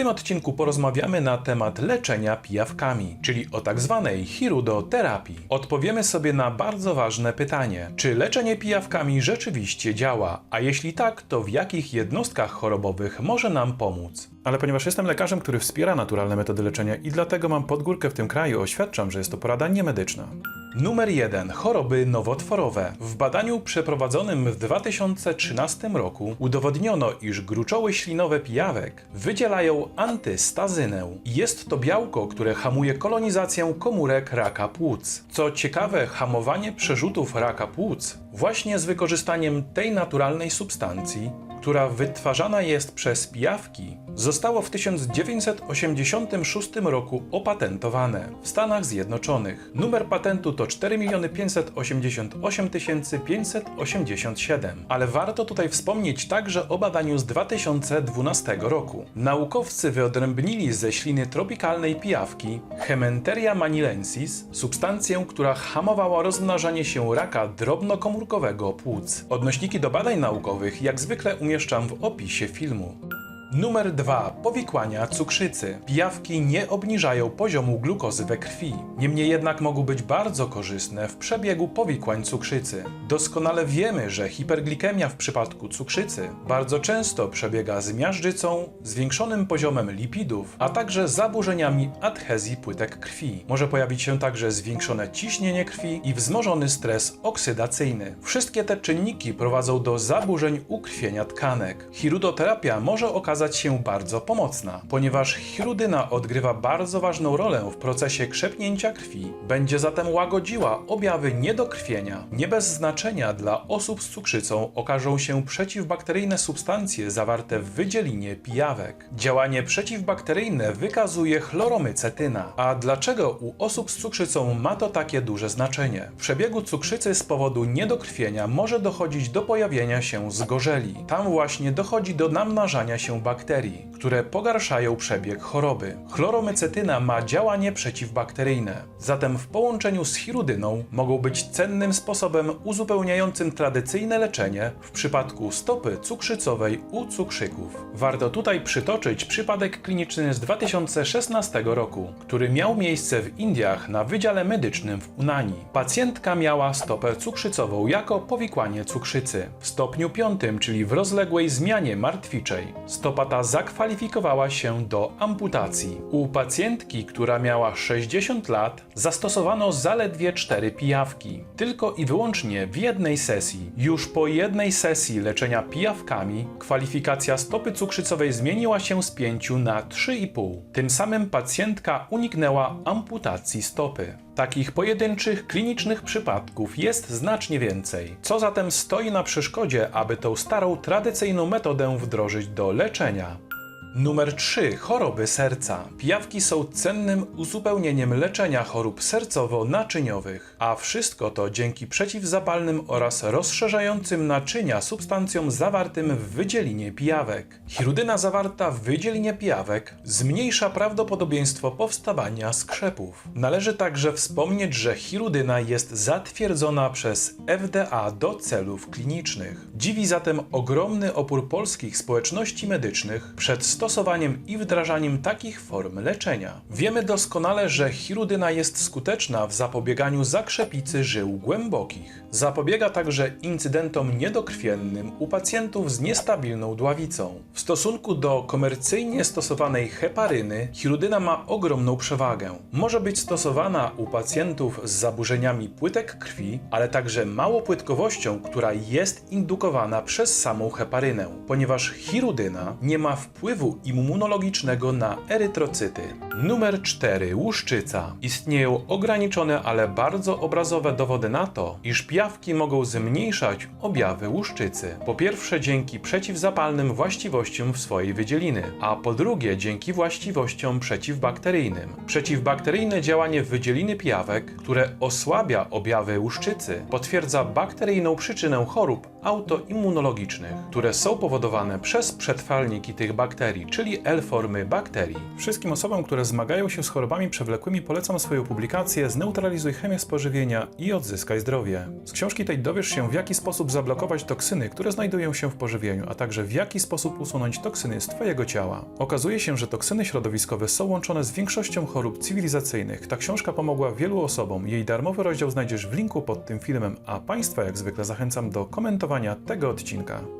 tym odcinku porozmawiamy na temat leczenia pijawkami, czyli o tak zwanej hirudoterapii. Odpowiemy sobie na bardzo ważne pytanie: czy leczenie pijawkami rzeczywiście działa? A jeśli tak, to w jakich jednostkach chorobowych może nam pomóc? Ale ponieważ jestem lekarzem, który wspiera naturalne metody leczenia i dlatego mam podgórkę w tym kraju, oświadczam, że jest to porada niemedyczna. Numer 1. Choroby nowotworowe. W badaniu przeprowadzonym w 2013 roku udowodniono, iż gruczoły ślinowe pijawek wydzielają antystazynę. Jest to białko, które hamuje kolonizację komórek raka płuc. Co ciekawe, hamowanie przerzutów raka płuc właśnie z wykorzystaniem tej naturalnej substancji która wytwarzana jest przez pijawki, zostało w 1986 roku opatentowane w Stanach Zjednoczonych. Numer patentu to 4 588 587, ale warto tutaj wspomnieć także o badaniu z 2012 roku. Naukowcy wyodrębnili ze śliny tropikalnej pijawki Hementeria manilensis substancję, która hamowała rozmnażanie się raka drobnokomórkowego płuc. Odnośniki do badań naukowych jak zwykle umieszczam w opisie filmu. Numer 2. Powikłania cukrzycy. Pijawki nie obniżają poziomu glukozy we krwi. Niemniej jednak mogą być bardzo korzystne w przebiegu powikłań cukrzycy. Doskonale wiemy, że hiperglikemia w przypadku cukrzycy bardzo często przebiega z miażdżycą, zwiększonym poziomem lipidów, a także zaburzeniami adhezji płytek krwi. Może pojawić się także zwiększone ciśnienie krwi i wzmożony stres oksydacyjny. Wszystkie te czynniki prowadzą do zaburzeń ukrwienia tkanek. Hirudoterapia może okazać się bardzo pomocna, ponieważ hirudyna odgrywa bardzo ważną rolę w procesie krzepnięcia krwi, będzie zatem łagodziła objawy niedokrwienia. Nie bez znaczenia dla osób z cukrzycą okażą się przeciwbakteryjne substancje zawarte w wydzielinie pijawek. Działanie przeciwbakteryjne wykazuje chloromycetyna. A dlaczego u osób z cukrzycą ma to takie duże znaczenie? W przebiegu cukrzycy z powodu niedokrwienia może dochodzić do pojawienia się zgorzeli. Tam właśnie dochodzi do namnażania się bakterii bakterii, które pogarszają przebieg choroby. Chloromycetyna ma działanie przeciwbakteryjne, zatem w połączeniu z hirudyną mogą być cennym sposobem uzupełniającym tradycyjne leczenie w przypadku stopy cukrzycowej u cukrzyków. Warto tutaj przytoczyć przypadek kliniczny z 2016 roku, który miał miejsce w Indiach na Wydziale Medycznym w Unani. Pacjentka miała stopę cukrzycową jako powikłanie cukrzycy w stopniu piątym, czyli w rozległej zmianie martwiczej. Stopa ta zakwalifikowała się do amputacji. U pacjentki, która miała 60 lat, zastosowano zaledwie 4 pijawki. Tylko i wyłącznie w jednej sesji. Już po jednej sesji leczenia pijawkami kwalifikacja stopy cukrzycowej zmieniła się z 5 na 3,5. Tym samym pacjentka uniknęła amputacji stopy. Takich pojedynczych, klinicznych przypadków jest znacznie więcej. Co zatem stoi na przeszkodzie, aby tą starą, tradycyjną metodę wdrożyć do leczenia? 아 니. Numer 3. Choroby serca. Pijawki są cennym uzupełnieniem leczenia chorób sercowo-naczyniowych, a wszystko to dzięki przeciwzapalnym oraz rozszerzającym naczynia substancjom zawartym w wydzielinie pijawek. Hirudyna zawarta w wydzielinie pijawek zmniejsza prawdopodobieństwo powstawania skrzepów. Należy także wspomnieć, że hirudyna jest zatwierdzona przez FDA do celów klinicznych. Dziwi zatem ogromny opór polskich społeczności medycznych przed stosowaniem i wdrażaniem takich form leczenia. Wiemy doskonale, że hirudyna jest skuteczna w zapobieganiu zakrzepicy żył głębokich. Zapobiega także incydentom niedokrwiennym u pacjentów z niestabilną dławicą. W stosunku do komercyjnie stosowanej heparyny, hirudyna ma ogromną przewagę. Może być stosowana u pacjentów z zaburzeniami płytek krwi, ale także małopłytkowością, która jest indukowana przez samą heparynę, ponieważ hirudyna nie ma wpływu immunologicznego na erytrocyty. Numer 4. Łuszczyca. Istnieją ograniczone, ale bardzo obrazowe dowody na to, iż pijawki mogą zmniejszać objawy łuszczycy. Po pierwsze dzięki przeciwzapalnym właściwościom w swojej wydzieliny, a po drugie dzięki właściwościom przeciwbakteryjnym. Przeciwbakteryjne działanie wydzieliny pijawek, które osłabia objawy łuszczycy, potwierdza bakteryjną przyczynę chorób autoimmunologicznych, które są powodowane przez przetwalniki tych bakterii, czyli L-formy bakterii. Wszystkim osobom, które zmagają się z chorobami przewlekłymi polecam swoją publikację Zneutralizuj chemię spożywienia i odzyskaj zdrowie. Z książki tej dowiesz się w jaki sposób zablokować toksyny, które znajdują się w pożywieniu, a także w jaki sposób usunąć toksyny z Twojego ciała. Okazuje się, że toksyny środowiskowe są łączone z większością chorób cywilizacyjnych. Ta książka pomogła wielu osobom. Jej darmowy rozdział znajdziesz w linku pod tym filmem, a Państwa jak zwykle zachęcam do komentowania tego odcinka.